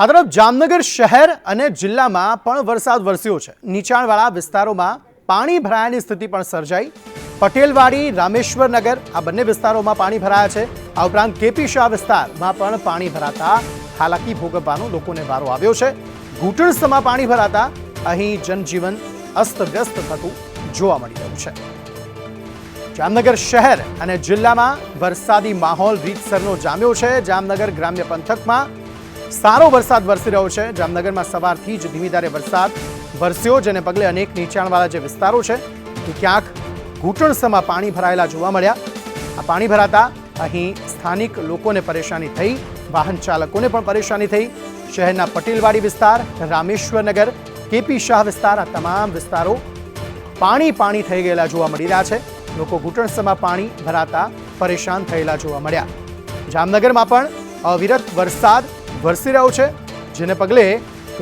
આ તરફ જામનગર શહેર અને જિલ્લામાં પણ વરસાદ વરસ્યો છે. નીચાણવાળા વિસ્તારોમાં પાણી ભરાયાની સ્થિતિ પણ સર્જાઈ. પટેલવાડી, રામેશ્વરનગર આ બંને વિસ્તારોમાં પાણી ભરાયા છે. આ ઉપરાંત કેપી શાહ વિસ્તારમાં પણ પાણી ભરાતા હાલાકી ભોગવવાનો લોકોને વારો આવ્યો છે. ઘૂંટણસમાં પાણી ભરાતા અહીં જનજીવન અસ્તવ્યસ્ત થતું જોવા મળી રહ્યું છે. જામનગર શહેર અને જિલ્લામાં વરસાદી માહોલ રીતસરનો જામ્યો છે. જામનગર ગ્રામ્ય પંથકમાં સારો વરસાદ વરસી રહ્યો છે. જામનગરમાં સવારથી જ ધીમીધારે વરસાદ વરસ્યો, જેને પગલે અનેક નીચાણવાળા જે વિસ્તારો છે તે ક્યાંક ઘૂંટણસમાં પાણી ભરાયેલા જોવા મળ્યા. આ પાણી ભરાતા અહીં સ્થાનિક લોકોને પરેશાની થઈ, વાહન ચાલકોને પણ પરેશાની થઈ. શહેરના પટેલવાડી વિસ્તાર, રામેશ્વરનગર, કેપી શાહ વિસ્તાર, આ તમામ વિસ્તારો પાણી પાણી થઈ ગયેલા જોવા મળી રહ્યા છે. લોકો ઘૂંટણસમાં પાણી ભરાતા પરેશાન થયેલા જોવા મળ્યા. જામનગરમાં પણ અવિરત વરસાદ વરસી રહ્યો છે, જેને પગલે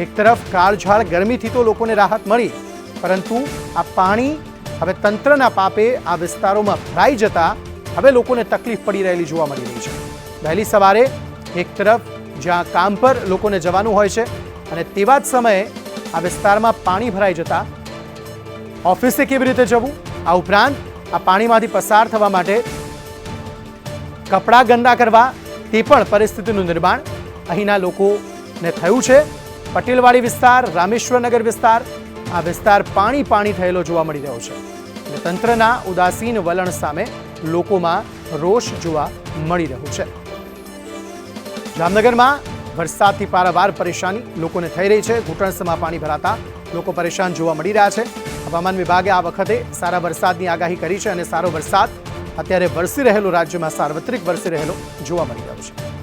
એક તરફ કાળઝાળ ગરમીથી તો લોકોને રાહત મળી, પરંતુ આ પાણી હવે તંત્રના પાપે આ વિસ્તારોમાં ભરાઈ જતા હવે લોકોને તકલીફ પડી રહેલી જોવા મળી રહી છે. વહેલી સવારે એક તરફ જ્યાં કામ પર લોકોને જવાનું હોય છે અને તેવા જ સમયે આ વિસ્તારમાં પાણી ભરાઈ જતા, ઓફિસે કેવી રીતે જવું? આ ઉપરાંત આ પાણીમાંથી પસાર થવા માટે કપડાં ગંદા કરવા તે પણ પરિસ્થિતિનું નિર્માણ અહીંના લોકોને થયું છે. પટેલવાડી વિસ્તાર, રામેશ્વરનગર વિસ્તાર, આ વિસ્તાર પાણી પાણી થયેલો જોવા મળી રહ્યો છે. તંત્રના ઉદાસીન વલણ સામે લોકોમાં રોષ જોવા મળી રહ્યો છે. જામનગરમાં વરસાદથી પારાવાર પરેશાની લોકોને થઈ રહી છે. ઘૂંટણસમાં પાણી ભરાતા લોકો પરેશાન જોવા મળી રહ્યા છે. હવામાન વિભાગે આ વખતે સારા વરસાદની આગાહી કરી છે અને સારો વરસાદ અત્યારે વરસી રહેલો રાજ્યમાં સાર્વત્રિક વરસી રહેલો જોવા મળી રહ્યો છે.